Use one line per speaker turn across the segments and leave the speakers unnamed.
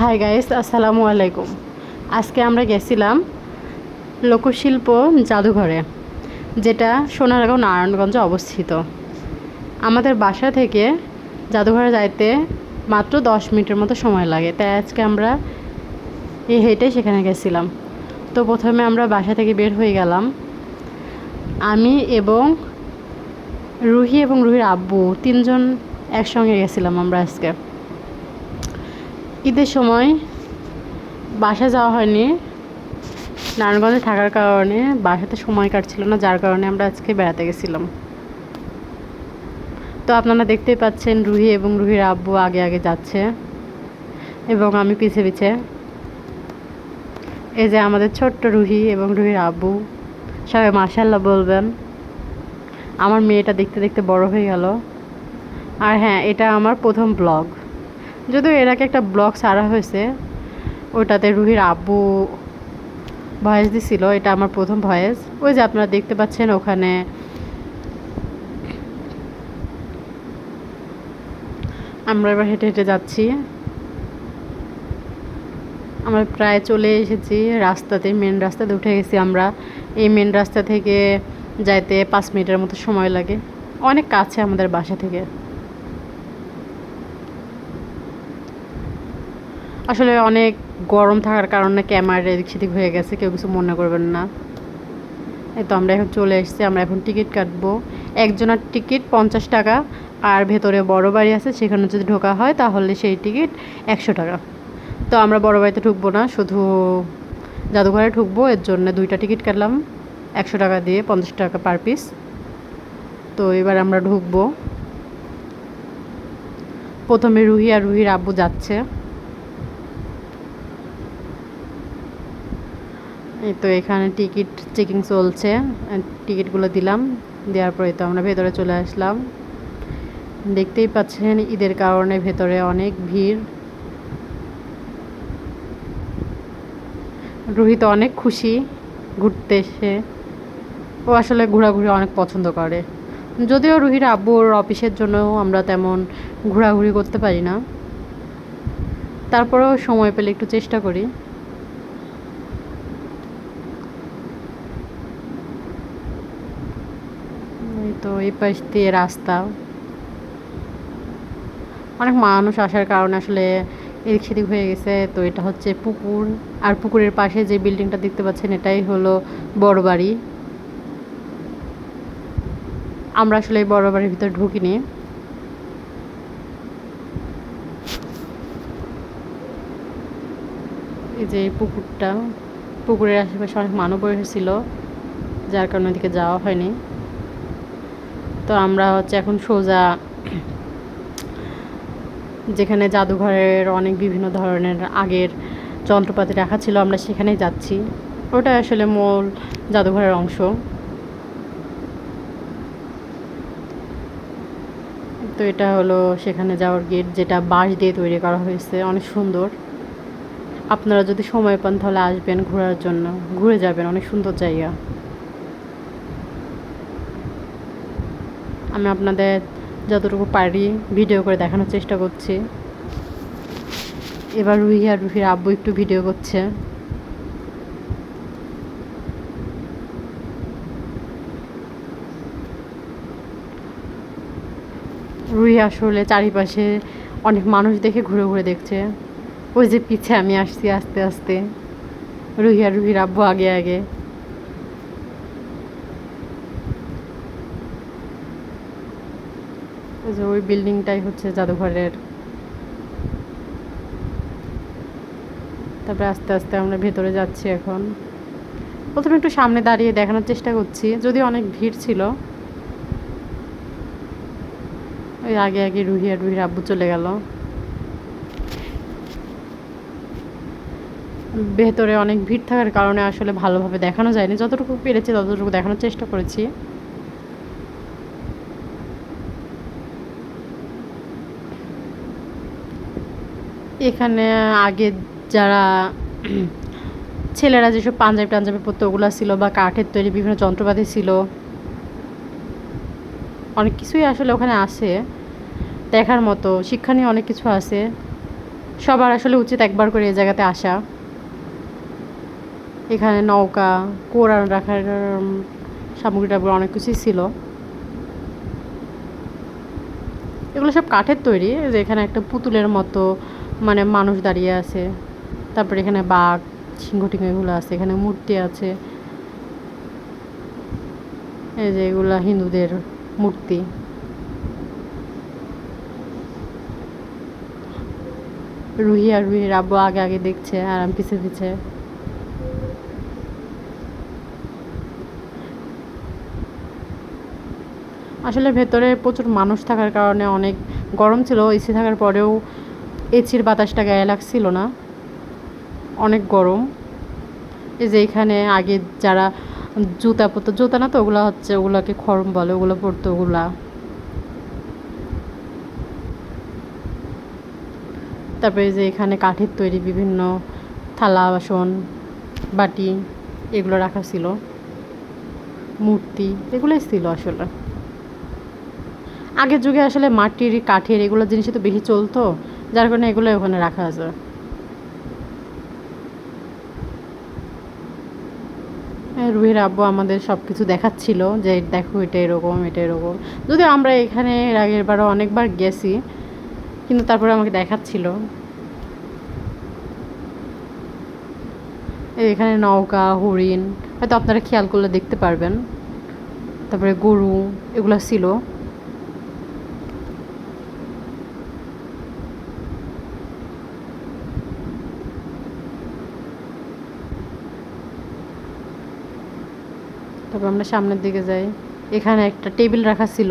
Hi guys আসসালামু আলাইকুম। আজকে আমরা গেছিলাম লোকশিল্প জাদুঘরে, যেটা সোনারগাঁও নারায়ণগঞ্জে অবস্থিত। আমাদের বাসা থেকে জাদুঘরে যাইতে মাত্র দশ মিনিটের মতো সময় লাগে, তাই আজকে আমরা এই হেঁটে সেখানে গেছিলাম। তো প্রথমে আমরা বাসা থেকে বের হয়ে গেলাম। আমি এবং রুহি এবং রুহির আব্বু তিনজন একসঙ্গে গেছিলাম আমরা আজকে। ঈদের সময় বাসা যাওয়া হয়নি। নারায়ণগঞ্জে থাকার কারণে বাসাতে সময় কাটছিল না, যার কারণে আমরা আজকে বেড়াতে গেছিলাম। তো আপনারা দেখতেই পাচ্ছেন রুহি এবং রুহির আব্বু আগে আগে যাচ্ছে এবং আমি পিছে পিছে। এই যে আমাদের ছোট্ট রুহি এবং রুহির আব্বু, সবাই মার্শাল্লাহ বলবেন। আমার মেয়েটা দেখতে দেখতে বড় হয়ে গেল। আর হ্যাঁ এটা আমার প্রথম ব্লগ যদিও এর আগে একটা ব্লগ ছাড়া হয়েছে ওটাতে রুহির আব্বু ভয়েস দিছিল, এটা আমার প্রথম ভয়েস। ওই যে আপনারা দেখতে পাচ্ছেন ওখানে আমরা এবার হেঁটে হেঁটে যাচ্ছি। আমরা প্রায় চলে এসেছি, রাস্তাতে মেন রাস্তাতে উঠে গেছি আমরা। এই মেন রাস্তা থেকে যাইতে পাঁচ মিনিটের মতো সময় লাগে। অনেক কাছে আমাদের বাসা থেকে। আসলে অনেক গরম থাকার কারণে ক্যামেরা এদিক সেদিক হয়ে গেছে, কেউ কিছু মনে করবেন না। এই তো আমরা এখন চলে এসেছি, আমরা এখন টিকিট কাটবো। একজনের টিকিট পঞ্চাশ টাকা, আর ভেতরে বড় বাড়ি আছে, সেখানে যদি ঢোকা হয় তাহলে সেই টিকিট একশো টাকা। তো আমরা বড় বাড়িতে ঢুকবো না, শুধু জাদুঘরে ঢুকবো, এর জন্য দুইটা টিকিট কাটলাম, একশো টাকা দিয়ে পঞ্চাশ টাকা পার পিস। তো এবার আমরা ঢুকবো। প্রথমে রুহি আর রুহির আব্বু যাচ্ছে। এই তো এখানে টিকিট চেকিং চলছে টিকিটগুলো দিলাম, দেওয়ার পরে তো আমরা ভেতরে চলে আসলাম। দেখতেই পাচ্ছেন ঈদের কারণে ভেতরে অনেক ভিড়। রোহিত অনেক খুশি ঘুরতে এসে। ও আসলে ঘোরাঘুরি অনেক পছন্দ করে। যদিও রুহির আব্বুর অফিসের জন্য আমরা তেমন ঘোরাঘুরি করতে পারি না। তারপরেও সময় পেলে একটু চেষ্টা করি। এই পাশ দিয়ে রাস্তা। অনেক মানুষ আসার কারণে আসলে এদিক সেদিক হয়ে গেছে। তো এটা হচ্ছে পুকুর। আর পুকুরের পাশে যে বিল্ডিংটা দেখতে পাচ্ছেন, এটাই হলো বড় বাড়ি। আমরা আসলে এই বড় বাড়ির ভিতরে ঢুকিনি। এই যে পুকুরটা, পুকুরের আশেপাশে অনেক মানুষ বসেছিল যার কারণে ওদিকে যাওয়া হয়নি। তো আমরা হচ্ছে এখন সোজা যেখানে জাদুঘরের অনেক বিভিন্ন ধরনের আগের যন্ত্রপাতি রাখা ছিল, আমরা সেখানেই যাচ্ছি। ওটা আসলে মূল জাদুঘরের অংশ। তো এটা হলো সেখানে যাওয়ার গেট, যেটা বাঁশ দিয়ে তৈরি করা হয়েছে। অনেক সুন্দর। আপনারা যদি সময় পান তাহলে আসবেন ঘোরার জন্য। ঘুরে যাবেন, অনেক সুন্দর জায়গা। আমি আপনাদের যতটুকু পারি ভিডিও করে দেখানোর চেষ্টা করছি। এবার রুহি আর রুহির আব্বু একটু ভিডিও করছে। রুহি আসলে চারিপাশে অনেক মানুষ দেখে ঘুরে ঘুরে দেখছে। ওই যে পিছে আমি আসছি আস্তে আস্তে। রুহি আর রুহির আব্বু আগে আগে ওই যে ওই বিল্ডিংটাই হচ্ছে জাদুঘরের। তারপরে আস্তে আস্তে আমরা ভেতরে যাচ্ছি এখন। প্রথমে একটু সামনে দাঁড়িয়ে দেখানোর চেষ্টা করছি যদি অনেক ভিড় ছিল। ওই আগে আগে রুহি আর রুহির আব্বু চলে গেল। ভেতরে অনেক ভিড় থাকার কারণে আসলে ভালোভাবে দেখানো যায়নি। যতটুকু পেরেছি ততটুকু দেখানোর চেষ্টা করেছি। এখানে আগে যারা ছেলেরা যেসব পাঞ্জাবি টাঞ্জাবি পরতো ওগুলো ছিল বা কাঠের তৈরি বিভিন্ন যন্ত্রপাতি ছিল। অনেক কিছুই আসলে ওখানে আছে দেখার মতো শিক্ষণীয় অনেক কিছু আছে। সবার আসলে উচিত একবার করে এই জায়গাতে আসা। এখানে নৌকা কোরআন রাখার উম, সামগ্রী টামগ্রী অনেক কিছুই ছিল। এগুলো সব কাঠের তৈরি যে এখানে একটা পুতুলের মতো মানে মানুষ দাঁড়িয়ে আছে। তারপরে এখানে বাঘ, সিংহ টিংহ এগুলো আছে, এখানে মূর্তি আছে। এই যে এগুলা হিন্দুদের মূর্তি। রুহি আর রুহির আব্বু আগে আগে দেখছে আর আমি পিছে পিছে। আসলে ভেতরে প্রচুর মানুষ থাকার কারণে অনেক গরম ছিল, এসি থাকার পরেও এসির বাতাসটা গায়ে লাগছিল না। অনেক গরম। এই যে এখানে আগে যারা জুতা পরতো, জুতা না তো, ওগুলো হচ্ছে ওগুলোকে খরম বলে, ওগুলো পরতো ওগুলা। তারপরে যে এখানে কাঠের তৈরি বিভিন্ন থালা, বাসন, বাটি, এগুলো রাখা ছিল। মূর্তি, এগুলোই ছিল আসলে। আগের যুগে আসলে মাটির, কাঠের এগুলো জিনিসই তো বেশি চলতো। যার কারণে এগুলো ওখানে রাখা আছে। রুহির আব্বু আমাদের সব কিছু দেখাচ্ছিল যে দেখো এটা এরকম এটা এরকম। যদিও আমরা এখানে আগের বারও অনেকবার গেছি, কিন্তু তারপরে আমাকে দেখাচ্ছিল। এখানে নৌকা, হরিণ, হয়তো আপনারা খেয়াল করলে দেখতে পারবেন। তারপরে গরু, এগুলো ছিল। তারপর আমরা সামনের দিকে যাই। এখানে একটা টেবিল রাখা ছিল।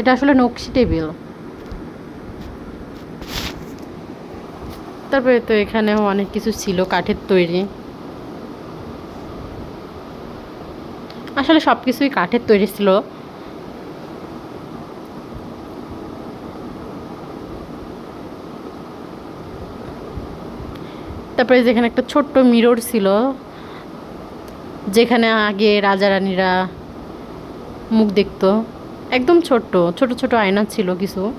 এটা আসলে নকশি টেবিল। তারপরে তো এখানেও অনেক কিছু ছিল, কাঠের তৈরি। আসলে সব কিছুই কাঠের তৈরি ছিল। তারপরে যেখানে একটা ছোট্ট মিরর ছিল যেখানে আগে রাজা রানীরা মুখ দেখত। একদম ছোট্ট, ছোট ছোট আয়না ছিল কিছু।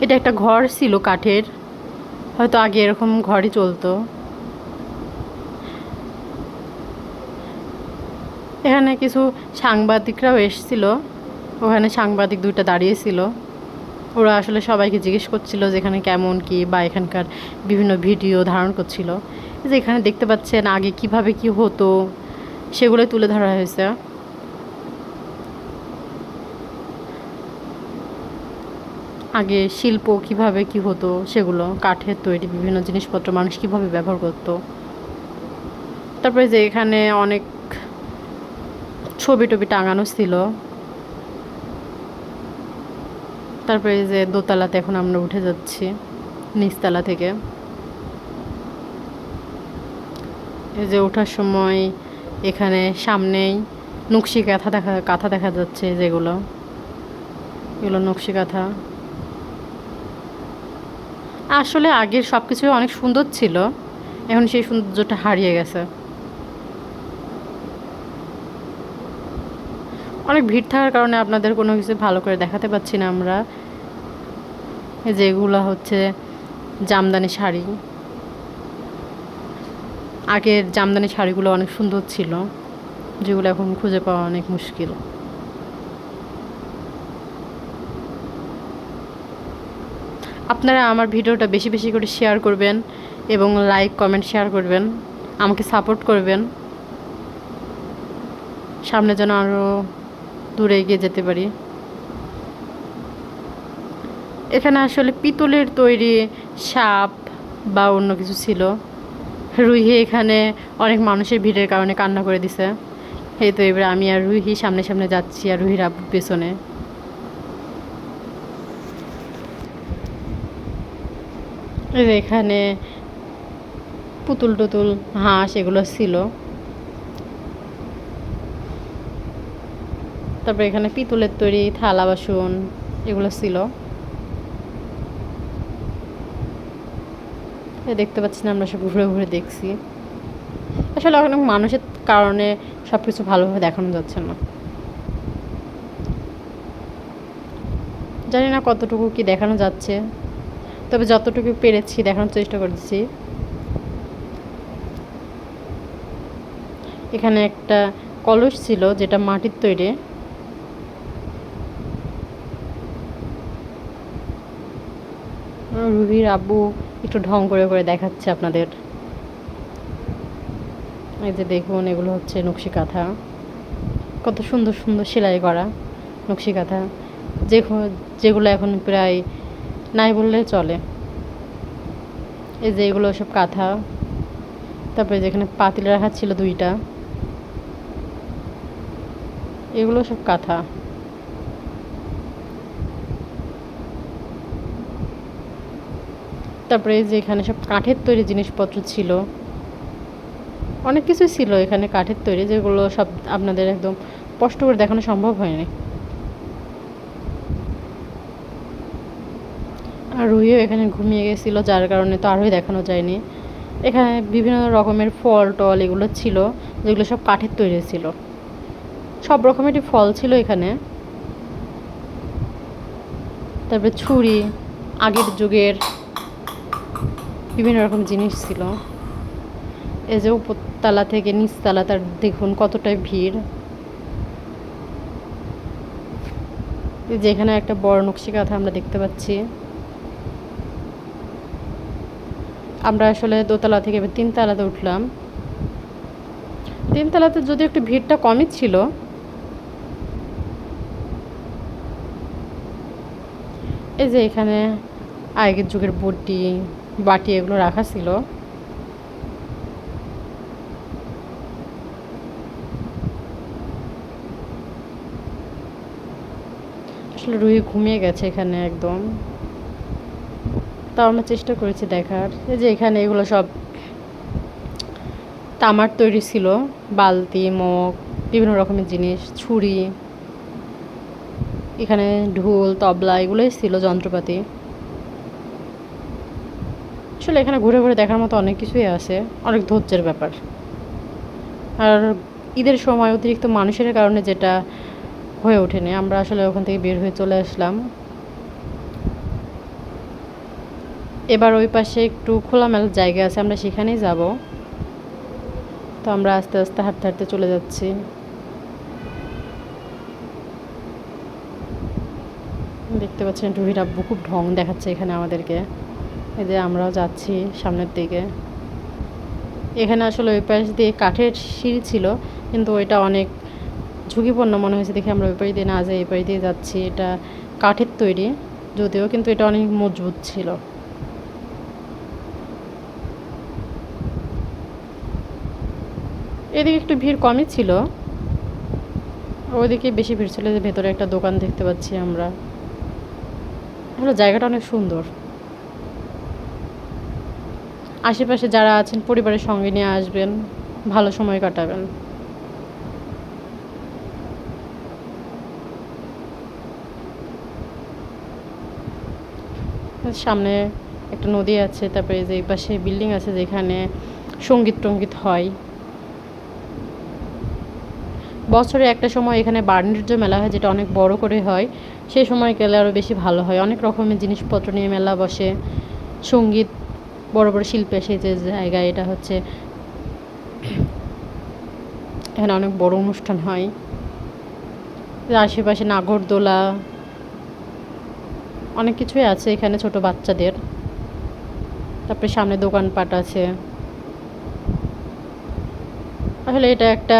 এটা একটা ঘর ছিল কাঠের। হয়তো আগে এরকম ঘরই চলতো। এখানে কিছু সাংবাদিকরাও এসেছিল। ওখানে সাংবাদিক দুইটা দাঁড়িয়েছিল। ওরা আসলে সবাইকে জিজ্ঞেস করছিল যে এখানে কেমন কি বা এখানকার বিভিন্ন ভিডিও ধারণ করছিল। যে এখানে দেখতে পাচ্ছেন আগে কীভাবে কি হতো সেগুলো তুলে ধরা হয়েছে। আগে শিল্প কীভাবে কি হতো, সেগুলো, কাঠের তৈরি বিভিন্ন জিনিসপত্র মানুষ কীভাবে ব্যবহার করতো। তারপরে যে এখানে অনেক ছবি টবি টাঙানো ছিল। তারপরে যে দোতলাতে এখন আমরা উঠে যাচ্ছি, নিচতলা থেকে। এই যে ওঠার সময় এখানে সামনেই নকশি কাঁথা দেখা কাঁথা দেখা যাচ্ছে যেগুলো। এগুলো নকশি কাঁথা। আসলে আগের সব কিছু অনেক সুন্দর ছিল। এখন সেই সৌন্দর্যটা হারিয়ে গেছে। অনেক ভিড় থাকার কারণে আপনাদের কোনো কিছু ভালো করে দেখাতে পাচ্ছি না আমরা। যেগুলো হচ্ছে জামদানি শাড়ি। আগের জামদানি শাড়িগুলো অনেক সুন্দর ছিল, যেগুলো এখন খুঁজে পাওয়া অনেক মুশকিল। আপনারা আমার ভিডিওটা বেশি বেশি করে শেয়ার করবেন এবং লাইক কমেন্ট শেয়ার করবেন, আমাকে সাপোর্ট করবেন। সামনে যেন আরও দূরে এগিয়ে যেতে পারি। এখানে আসলে পিতলের তৈরি সাপ বা অন্য কিছু ছিল। রুহি এখানে অনেক মানুষের ভিড়ের কারণে কান্না করে দিছে। এই তো এবার আমি আর রুহি সামনে সামনে যাচ্ছি আর রুহির আব্বু পেছনে। এখানে পুতুল টুতুল, হাঁস এগুলো ছিল। তারপরে এখানে পিতলের তৈরি থালা, বাসন এগুলো ছিল। দেখতে পাচ্ছি না আমরা সব ঘুরে ঘুরে দেখছি। আসলে অনেক মানুষের কারণে সব কিছু ভালোভাবে দেখানো যাচ্ছে না। জানি না কতটুকু কি দেখানো যাচ্ছে, তবে যতটুকু পেরেছি দেখানোর চেষ্টা করছি। এখানে একটা কলস ছিল যেটা মাটির তৈরি। রুহির আব্বু একটু ঢং করে করে দেখাচ্ছে আপনাদের। এই যে দেখুন, এগুলো হচ্ছে নকশি কাঁথা। কত সুন্দর সুন্দর সেলাই করা নকশি কাঁথা। যে যেগুলো এখন প্রায় নাই বললে চলে। এই যে এগুলো সব কাঁথা। তারপরে যেখানে পাতিল রাখা ছিল দুইটা। এগুলো সব কাঁথা। তারপরে যে এখানে সব কাঠের তৈরি জিনিসপত্র ছিল। অনেক কিছুই ছিল এখানে কাঠের তৈরি, যেগুলো সব আপনাদের একদম স্পষ্ট করে দেখানো সম্ভব হয়নি। আর রুইও এখানে ঘুমিয়ে গেছিল, যার কারণে তো আরোই দেখানো যায়নি। এখানে বিভিন্ন রকমের ফল, টল এগুলো ছিল, যেগুলো সব কাঠের তৈরি ছিল। সব রকমেরই ফল ছিল এখানে। তারপরে ছুরি, আগের যুগের বিভিন্ন রকম জিনিস ছিল। এই যে উপরতলা থেকে নিচতলা, তার দেখুন কতটাই ভিড়। এই যে এখানে একটা বড় নকশি কাঁথা আমরা দেখতে পাচ্ছি। আমরা আসলে দোতলা থেকে তিনতলাতে উঠলাম। তিনতলাতে যদি একটু ভিড়টা কমই ছিল, এই যে এখানে আগের যুগের বটি বাটি এগুলো রাখা ছিল। আসলে রুহি ঘুমিয়ে গেছে এখানে একদম। তাও আমরা চেষ্টা করেছি দেখার। এই যে এখানে এগুলো সব তামার তৈরি ছিল। বালতি, মগ, বিভিন্ন রকমের জিনিস, ছুরি, এখানে ঢোল, তবলা এগুলোই ছিল যন্ত্রপাতি। আসলে এখানে ঘুরে ঘুরে দেখার মতো অনেক কিছুই আছে, অনেক ধৈর্যের ব্যাপার। আর ঈদের সময় অতিরিক্ত মানুষের কারণে যেটা হয়ে ওঠেনি, আমরা আসলে ওখান থেকে বের হয়ে চলে আসলাম। এবার ওই পাশে একটু খোলামেলা জায়গা আছে, আমরা সেখানেই যাব। তো আমরা আস্তে আস্তে হাঁটতে হাঁটতে চলে যাচ্ছি। দেখতে পাচ্ছেন আব্বু খুব ঢং দেখাচ্ছে এখানে আমাদেরকে। এই যে আমরাও যাচ্ছি সামনের দিকে। এখানে আসলে ওই পাশ দিয়ে কাঠের সিঁড়ি ছিল, কিন্তু ওইটা অনেক ঝুঁকিপূর্ণ মনে হয়েছে দেখে আমরা ওই পাশ দিয়ে না যাই এই পাশ দিয়ে যাচ্ছি। এটা কাঠের তৈরি, যদিও কিন্তু এটা অনেক মজবুত ছিল। এদিকে একটু ভিড় কমই ছিল। ওইদিকে বেশি ভিড় ছিল যে ভেতরে একটা দোকান দেখতে পাচ্ছি আমরা। জায়গাটা অনেক সুন্দর। আশেপাশে যারা আছেন, পরিবারের সঙ্গে নিয়ে আসবেন, ভালো সময় কাটাবেন। সামনে একটা নদী আছে, তারপরে যে এই পাশে বিল্ডিং আছে যেখানে সংগীত টঙ্গীত হয়। বছরে একটা সময় এখানে বাণিজ্য মেলা হয়, যেটা অনেক বড় করে হয়। সেই সময় গেলে আরও বেশি ভালো হয়। অনেক রকমের জিনিসপত্র নিয়ে মেলা বসে। সংগীত বড় বড় শিল্পে সেই যে জায়গায় এটা হচ্ছে এখানে অনেক বড় অনুষ্ঠান হয়। আশেপাশে নাগরদোলা, অনেক কিছুই আছে এখানে ছোট বাচ্চাদের। তারপরে সামনে দোকানপাট আছে। আসলে এটা একটা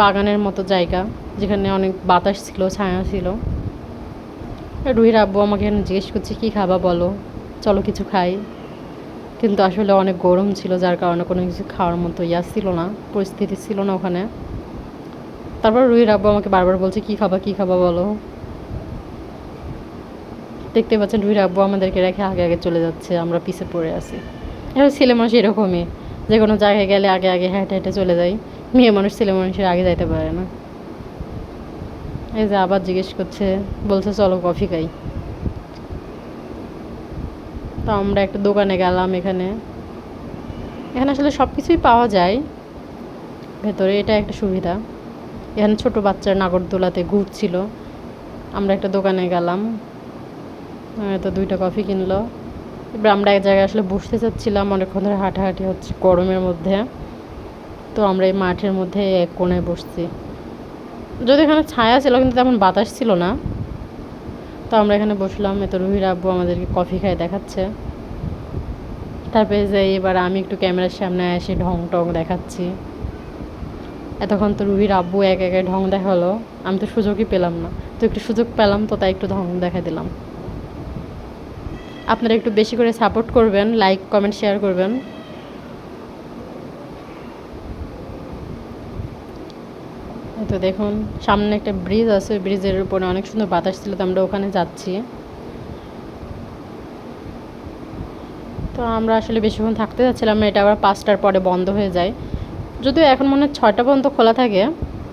বাগানের মতো জায়গা, যেখানে অনেক বাতাস ছিল, ছায়া ছিল। রুহির আব্বু আমাকে জিজ্ঞেস করছে, কী খাবা বলো? চলো কিছু খাই। কিন্তু আসলে অনেক গরম ছিল, যার কারণে কোনো কিছু খাওয়ার মতো ইয়া ছিল না, পরিস্থিতি ছিল না ওখানে। তারপর রুহির আব্বু আমাকে বারবার বলছে, কি খাবা, কী খাবা বলো? দেখতে পাচ্ছেন রুহির আব্বু আমাদেরকে রেখে আগে আগে চলে যাচ্ছে, আমরা পিছে পড়ে আছি। এবার ছেলে মানুষ এরকমই, যে কোনো জায়গায় গেলে আগে আগে হেঁটে হেঁটে চলে যায়। মেয়ে মানুষ, ছেলে মানুষের আগে যাইতে পারে না। এই যে আবার জিজ্ঞেস করছে, বলছে, চলো কফি খাই। তো আমরা একটা দোকানে গেলাম এখানে। এখানে আসলে সব কিছুই পাওয়া যায়। ভেতরে এটা একটা সুবিধা। এখানে ছোট বাচ্চার নাগরদোলাতে ঘুরছিল আমরা একটা দোকানে গেলাম। তো দুইটা কফি কিনলো। এবার আমরা এক জায়গায় আসলে বসতে চাচ্ছিলাম। অনেকক্ষণ ধরে হাঁটাহাঁটি হচ্ছে গরমের মধ্যে। তো আমরা এই মাঠের মধ্যে এক কোণায় বসছি। যদি এখানে ছায়া ছিল, কিন্তু তেমন বাতাস ছিল না। তো আমরা এখানে বসলাম, এত রুহির আব্বু আমাদেরকে কফি খাই দেখাচ্ছে। তারপরে যে এবার আমি একটু ক্যামেরার সামনে এসে ঢং টং দেখাচ্ছি। এতক্ষণ তো রুহির আব্বু এক একে ঢং দেখাল, আমি তো সুযোগই পেলাম না। তো একটু সুযোগ পেলাম তো তাই একটু ঢং দেখা দিলাম। আপনারা একটু বেশি করে সাপোর্ট করবেন লাইক কমেন্ট শেয়ার করবেন। তো দেখুন, সামনে একটা ব্রিজ আছে ব্রিজের উপরে অনেক সুন্দর বাতাস ছিল, তো আমরা ওখানে যাচ্ছি। তো আমরা আসলে বেশিক্ষণ থাকতে যাচ্ছিলাম এটা আবার পাঁচটার পরে বন্ধ হয়ে যায়। যদিও এখন মনে হয় ছয়টা পর্যন্ত খোলা থাকে,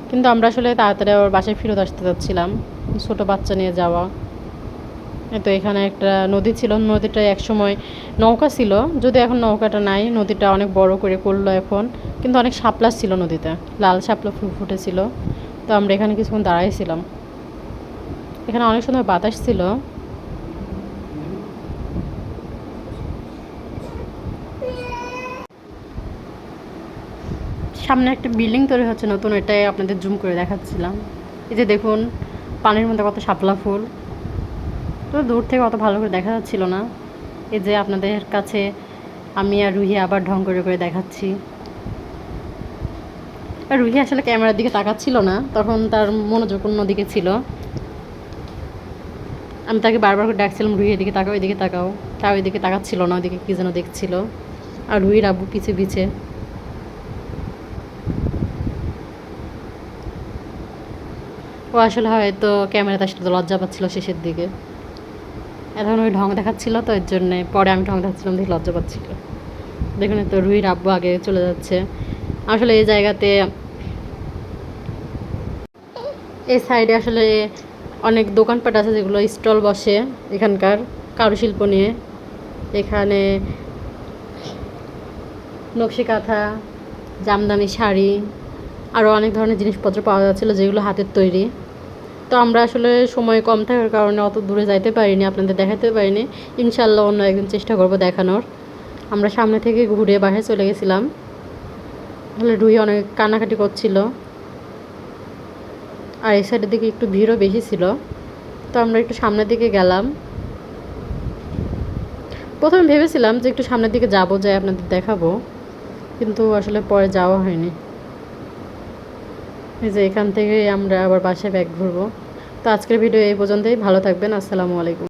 কিন্তু আমরা আসলে তাড়াতাড়ি আবার বাসায় ফেরত আসতে যাচ্ছিলাম, ছোটো বাচ্চা নিয়ে যাওয়া। তো এখানে একটা নদী ছিল, নদীটা একসময় নৌকা ছিল যদি এখন নৌকাটা নাই, নদীটা অনেক বড় করে করল এখন। কিন্তু অনেক শাপলা ছিল নদীতে। লাল শাপলা ফুল ফুটেছিল। তো আমরা এখানে কিছুক্ষণ দাঁড়াইছিলাম। এখানে অনেক সুন্দর বাতাস ছিল। সামনে একটা বিল্ডিং তৈরি হচ্ছে নতুন, এটাই আপনাদের জুম করে দেখাচ্ছিলাম। এই যে দেখুন, পানির মধ্যে কত শাপলা ফুল। তো দূর থেকে অত ভালো করে দেখা যাচ্ছিল না। এই যে আপনাদের কাছে আমি আর রুহি আবার ঢং করে করে দেখাচ্ছি। রুহি আসলে ক্যামেরার দিকে তাকাচ্ছিল না, তখন তার মনোযোগ অন্যদিকে ছিল। আমি তাকে বারবার করে ডাকছিলাম, রুহি, এদিকে তাকাও এদিকে তাকাও। তাও এদিকে তাকাচ্ছিল না, ওদিকে কী যেন দেখছিল। আর রুহির আব্বু পিছে পিছে। ও আসলে হয়তো ক্যামেরাতে আসলে লজ্জা পাচ্ছিল শেষের দিকে। এখন ওই ঢং দেখাচ্ছিল তো, এর জন্যে পরে আমি ঢং দেখাচ্ছিলাম, দেখে লজ্জা পাচ্ছিল। দেখুন তো, রুহির আব্বু আগে চলে যাচ্ছে। আসলে এই জায়গাতে এই সাইডে আসলে অনেক দোকানপাট আছে যেগুলো স্টল বসে এখানকার কারুশিল্প নিয়ে। এখানে নকশি কাঁথা, জামদানি শাড়ি আরও অনেক ধরনের জিনিসপত্র পাওয়া যাচ্ছিল যেগুলো হাতের তৈরি। তো আমরা আসলে সময় কম থাকার কারণে অত দূরে যাইতে পারিনি, আপনাদের দেখাতে পারিনি। ইনশাল্লাহ অন্য একদিন চেষ্টা করব দেখানোর। আমরা সামনে থেকে ঘুরে বাসায় চলে গেছিলাম। তাহলে রুই অনেক কান্নাকাটি করছিল। আর এই সাইডের দিকে একটু ভিড়ও বেশি ছিল। তো আমরা একটু সামনের দিকে গেলাম। প্রথমে ভেবেছিলাম যে একটু সামনের দিকে যাব, যাই আপনাদের দেখাবো। কিন্তু আসলে পরে যাওয়া হয়নি। এই যে এখান থেকে আমরা আবার বাসায় ব্যাগ ঘুরবো। তো আজকের ভিডিও এই পর্যন্তই। ভালো থাকবেন। আসসালামু আলাইকুম।